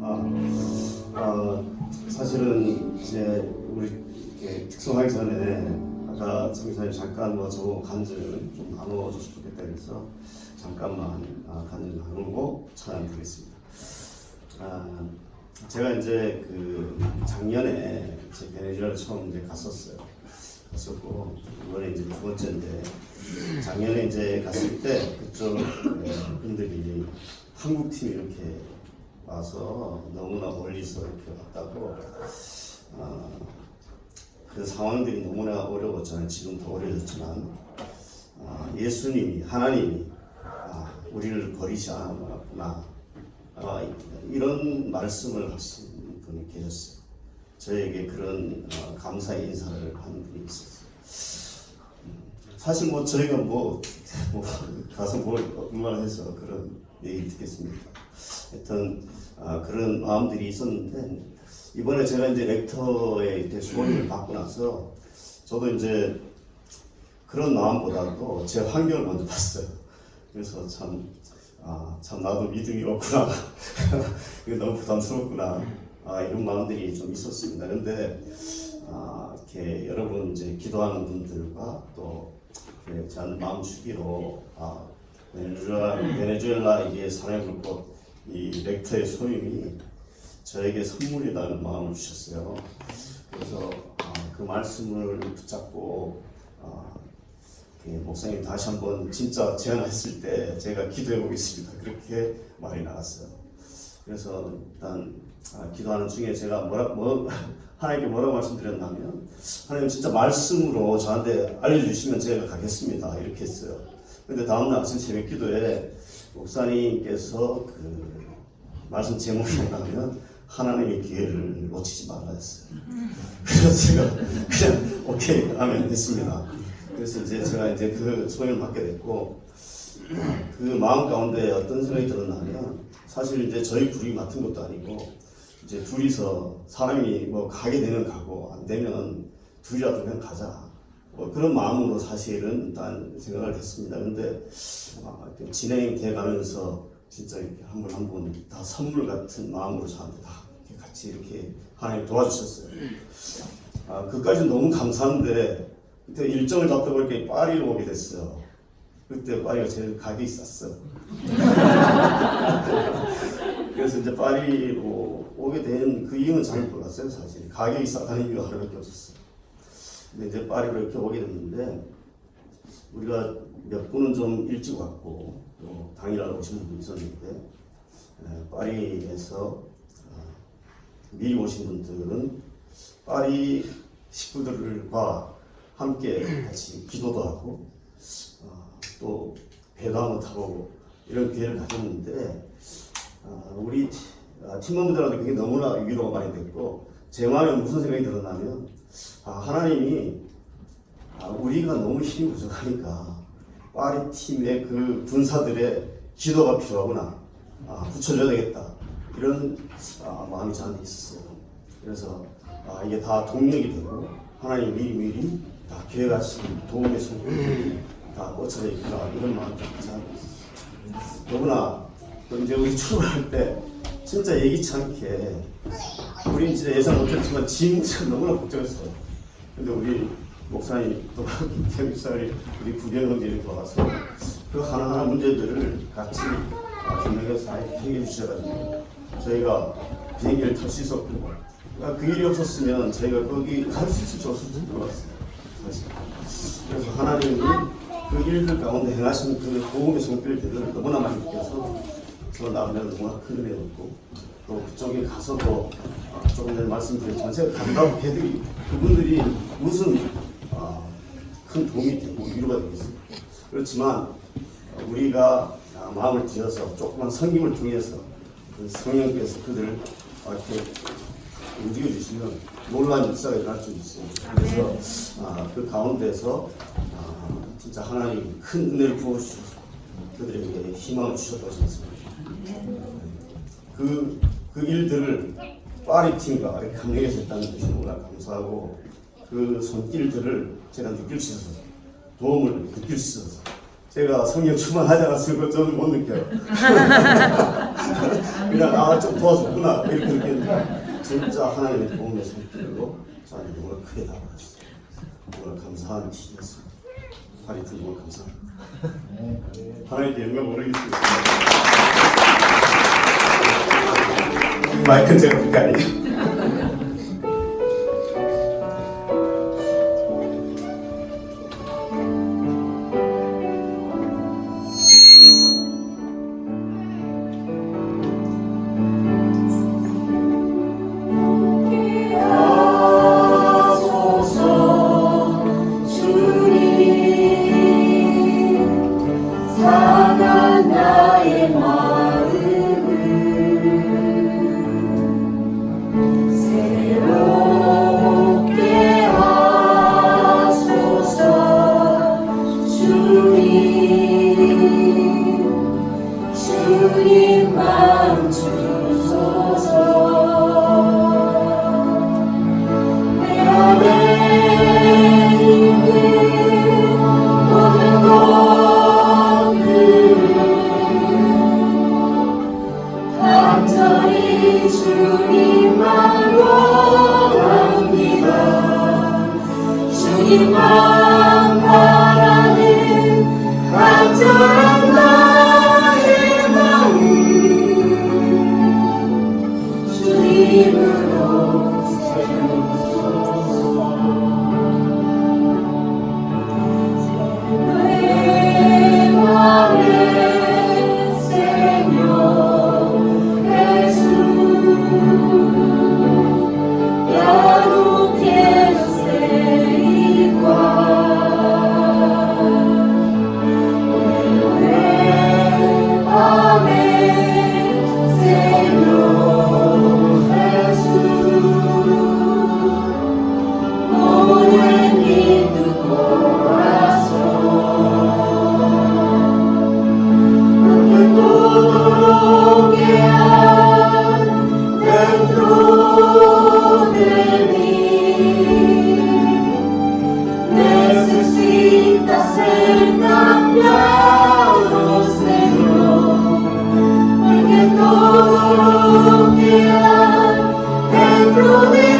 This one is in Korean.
아, 아, 사실은 이제 우리 특성하기 전에 아까 성기사님 잠깐 뭐저 간증 좀 나눠줬으면 좋겠다 그래서 잠깐만 아, 간증 나누고 찬양 드리겠습니다. 아, 제가 이제 그 작년에 제 베네수엘라 처음 이제 갔었어요. 갔었고 이번에 이제 두 번째인데 작년에 이제 갔을 때 그쪽 예, 분들이 한국 팀이 이렇게 와서 너무나 멀리서 이렇게 왔다고 아, 그 상황들이 너무나 어려웠잖아요. 지금 더 어려졌지만 아, 예수님이 하나님이 아, 우리를 버리지 않았구나 아, 이런 말씀을 하신 분이 계셨어요. 저에게 그런 어, 감사의 인사를 한 분이 있었어요. 음, 사실 뭐 저희가 뭐, 뭐 가서 뭘 얼마나 해서 그런 얘기를 듣겠습니까? 하여튼 아, 그런 마음들이 있었는데 이번에 제가 이제 렉터의 수고를 받고 나서 저도 이제 그런 마음보다도 제 환경을 먼저 봤어요. 그래서 참, 아, 참 나도 믿음이 없구나. 너무 부담스럽구나. 아, 이런 마음들이 좀 있었습니다. 그런데 아, 이렇게 여러분 이제 기도하는 분들과 또 이렇게 제 마음 주기로 아, 베네수엘라, 베네수엘라에게 사랑의 불꽃 이 렉터의 소임이 저에게 선물이라는 마음을 주셨어요. 그래서 아, 그 말씀을 붙잡고 아, 예, 목사님 다시 한번 진짜 제안했을 때 제가 기도해 보겠습니다. 그렇게 말이 나왔어요. 그래서 일단 아, 기도하는 중에 제가 뭐라 뭐 하나님께 뭐라고 말씀드렸냐면 하나님 진짜 말씀으로 저한테 알려주시면 제가 가겠습니다. 이렇게 했어요. 근데 다음날 아침 새벽 기도에 목사님께서 그 말씀 제목이 뭐냐면 하나님의 기회를 놓치지 말라 했어요. 그래서 제가 그냥 오케이 하면 됐습니다. 그래서 이제 제가 이제 그 소연을 받게 됐고 그 마음 가운데 어떤 생각이 들었냐면 사실 이제 저희 둘이 맡은 것도 아니고 이제 둘이서 사람이 뭐 가게 되면 가고 안 되면 둘이라도 그냥 가자 뭐 그런 마음으로 사실은 일단 생각을 했습니다. 근데 아, 진행돼 가면서 진짜 이렇게 한 분 한 분 다 선물 같은 마음으로 저한테 다 같이 이렇게 하나님 도와주셨어요. 아, 그까지 너무 감사한데 그때 일정을 잡다 보니까 파리로 오게 됐어요. 그때 파리가 제일 가격이 쌌어. 그래서 이제 파리로 오게 된 그 이유는 잘 몰랐어요, 사실. 가격이 싸다는 이유가 하나밖에 없었어요. 근데 이제 파리로 이렇게 오게 됐는데 우리가 몇 분은 좀 일찍 왔고 또 당일날 오신 분도 있었는데 에, 파리에서 어, 미리 오신 분들은 파리 식구들과 함께 같이 기도도 하고 어, 또 한번 타보고 이런 기회를 가졌는데 어, 우리 티- 아, 팀원들한테 그게 너무나 위로가 많이 됐고 제 마음에 무슨 생각이 들었냐면 아, 하나님이 아, 우리가 너무 힘이 부족하니까 파리 팀의 그 군사들의 기도가 필요하구나 아, 붙여줘야 되겠다 이런 아, 마음이 저한테 있었어요. 그래서 아, 이게 다 동력이 되고 하나님 미리 미리 다 계획하신 도움의 손길이 다 꽂혀져 있구나 이런 마음이 저한테 있었어요. 더구나 또 이제 우리 출발할 때 진짜 예기치 않게 우린 진짜 예상 못했지만 진짜 너무나 걱정했어요. 근데 우리 목사님 또 김태형 목사님 우리 이렇게 와서 그 하나하나 문제들을 같이 다 해결해 주셔가지고 저희가 비행기를 탈 수 있었고 그러니까 그 일이 없었으면 저희가 거기 갈수 있을지 없을지 몰랐어요. 사실. 그래서 하나님이 그 일들 가운데 행하신 그 도움의 손길들을 너무나 많이 느껴서 저 나름대로 너무나 큰 은혜였고 또 그쪽에 가서도 아, 조금 전에 말씀드렸지만 제가 간다고 걔들이 그분들이 무슨 아, 큰 도움이 되고 위로가 되겠어요. 그렇지만 우리가 아, 마음을 들여서 조그만 성김을 통해서 그 성령께서 그들을 아, 이렇게 움직여 주시면 놀라운 역사가 일어날 수 있어요. 그래서 아, 그 가운데서 아, 진짜 하나님 큰 은혜를 부어주셔서 그들에게 희망을 주셨다고 생각합니다. 그, 그 일들을 파리 팀과 이렇게 했다는 것이 너무나 감사하고 그 손길들을 제가 느낄 수 있어서 도움을 느낄 수 있어서 제가 성령 충만하지 않았을 것 저는 못 느껴요. 그냥 아 좀 도와줬구나 이렇게 느꼈는데 진짜 하나님의 도움의 손길로 저한테 너무나 크게 다가가셨어요. 너무나 감사한 기회였습니다. 하리튼 너무 감사합니다. 하나님께 영광 모르겠습니다. 마이크 Amén.